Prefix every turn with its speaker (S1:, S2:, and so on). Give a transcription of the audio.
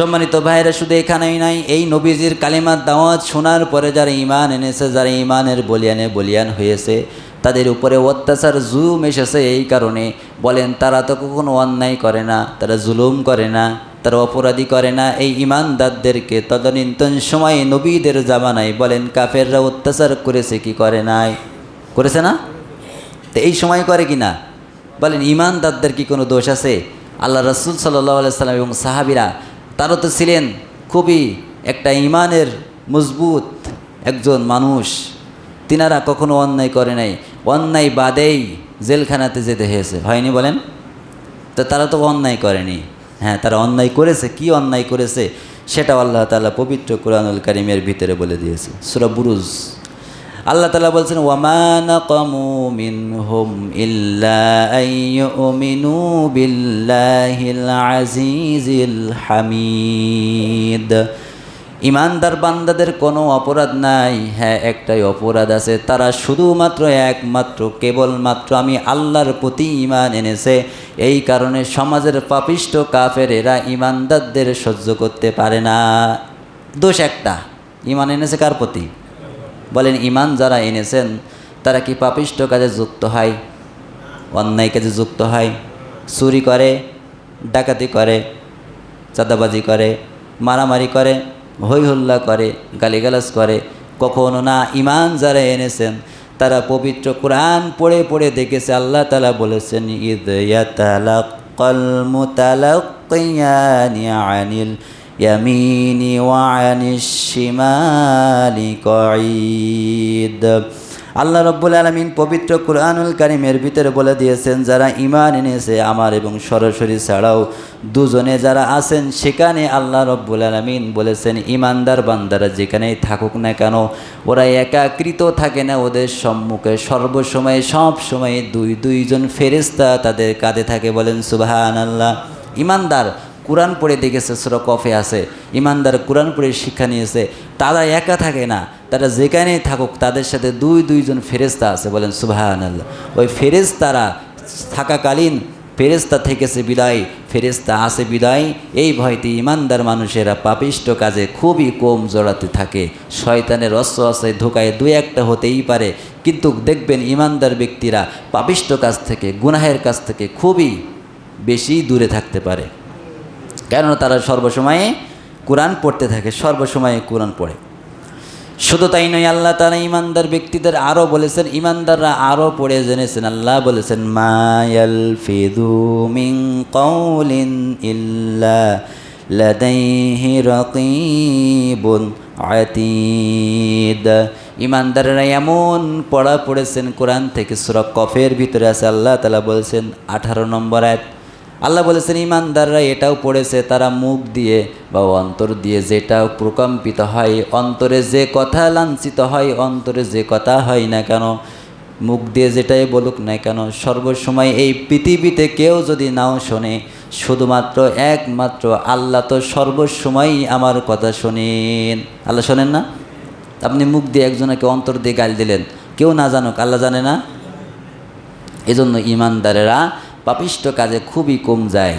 S1: সম্মানিত ভাইরা শুধু এখানেই নাই, এই নবীজির কালিমার দাওয়াত শোনার পরে যারা ইমান এনেছে, যারা ইমানের বলিয়ানে বলিয়ান হয়েছে, তাদের উপরে অত্যাচার জুম এসেছে এই কারণে। বলেন, তারা তো কখনো অন্যায় করে না, তারা জুলুম করে না, তারা অপরাধী করে না। এই ইমানদারদেরকে তদনীন্তন সময়ে নবীদের জামানায়, বলেন, কাফেররা অত্যাচার করেছে কি করে নাই? করেছে না? তো এই সময় করে কি না? বলেন ইমানদারদের কি কোনো দোষ আছে? আল্লাহ রসুল সাল্লাহ সাল্লাম এবং সাহাবিরা তারও তো ছিলেন খুবই একটা ইমানের মজবুত একজন মানুষ। তিনারা কখনো অন্যায় করে নাই। অন্যায় বাদেই জেলখানাতে যেতে হয়েছে। হয়নি বলেন? তো তারা তো অন্যায় করেনি। হ্যাঁ তারা অন্যায় করেছে। কি অন্যায় করেছে? সেটা আল্লাহ তালা পবিত্র কোরআনুল কারিমের ভিতরে বলে দিয়েছে। সুরা বুরুজ। আল্লাহ তালা বলছেন ওয়ামান কমু মিনহুম ইল্লা আইয়ুমিনু বিল্লাহিল আজিজিল হামিদ। ইমানদার বান্দাদের কোনো অপরাধ নাই। হ্যাঁ একটাই অপরাধ আছে। তারা শুধুমাত্র একমাত্র, কেবলমাত্র আমি আল্লাহর প্রতি ইমান এনেছে। এই কারণে সমাজের পাপিষ্ট কাফের এরা ইমানদারদের সহ্য করতে পারে না। দোষ একটা। ইমান এনেছে কার প্রতি? বলেন ইমান যারা এনেছেন, তারা কি পাপিষ্ট কাজে যুক্ত হয়? অন্যায় কাজে যুক্ত হয়? চুরি করে, ডাকাতি করে, চাঁদাবাজি করে, মারামারি করে হই হল্লা করে, গালিগালাজ করে? কখনো না ইমান যারা এনেছেন, তারা পবিত্র কোরআন পড়ে পড়ে দেখেছে, আল্লাহ তালা বলেছেন ঈদ ইয়াতালাক্কাল মুতালাক্কিয়ানি আনিল ইয়ামিনি ওয়ানিশ শিমালি কঈদ আল্লাহ রব্বুল আলমিন পবিত্র কোরআনুল কারিমের ভিতরে বলে দিয়েছেন, যারা ইমান এনেছে আমার এবং সরাসরি ছাড়াও দুজনে যারা আছেন, সেখানে আল্লাহ রব্বুল আলমিন বলেছেন ইমানদার বান্দারা যেখানেই থাকুক না কেন, ওরা একাকৃত থাকে না, ওদের সম্মুখে সর্বসময়, সব সময় দুই দুইজন ফেরেস্তা তাদের কাঁধে থাকে বলেন সুবাহান আল্লাহ ইমানদার কোরআন পড়ে দেখেছে, সুরা কফে আছে ইমানদার কোরআন পড়ে শিক্ষা নিয়েছে, তারা একা থাকে না, তারা যেখানেই থাকুক তাদের সাথে দুই, দুইজন ফেরেস্তা আছে, বলেন সুবাহান আল্লাহ ওই ফেরেস্তারা থাকাকালীন ফেরেস্তা থেকেছে বিদায় ফেরেস্তা আছে বিদায়, এই ভয়তে ইমানদার মানুষেরা পাপিষ্ট কাজে খুবই কম জড়াতে থাকে। শয়তানের অস্ত্র আশ্রয় ধোকায় দু একটা হতেই পারে, কিন্তু দেখবেন ইমানদার ব্যক্তিরা পাপিষ্ট কাজ থেকে, গুনাহের কাছ থেকে খুবই বেশি দূরে থাকতে পারে। কেননা তারা সর্বসময়ে কোরআন পড়তে থাকে, সর্বসময়ে কোরআন পড়ে। শুধু তাই নয়, আল্লাহ তারা ইমানদার ব্যক্তিদের আরও বলেছেন ইমানদাররা আরও পড়ে জেনেছেন, আল্লাহ বলেছেন মায়াল ফিদু মিং কৌলিন ইল্লা ইমানদারেরা এমন পড়া পড়েছেন, কোরআন থেকে সুরা কফের ভিতরে আছে, আল্লাহ তালা বলছেন, আঠারো নম্বর আয়াত। আল্লাহ বলেছেন, ইমানদাররা এটাও পড়েছে, তারা মুখ দিয়ে বা অন্তর দিয়ে যেটা প্রকম্পিত হয়, অন্তরে যে কথা লাঞ্ছিত হয়, অন্তরে যে কথা হয় না কেন, মুখ দিয়ে যেটাই বলুক না কেন, সর্বসময় এই পৃথিবীতে কেউ যদি নাও শোনে, শুধুমাত্র একমাত্র আল্লাহ তো সর্বসময়ই আমার কথা শোনেন। আল্লাহ শোনেন না? আপনি মুখ দিয়ে একজনকে অন্তর দিয়ে গাল দিলেন, কেউ না জানুক, আল্লাহ জানে না? এজন্য ইমানদারেরা পাপিষ্ট কাজে খুবই কম যায়।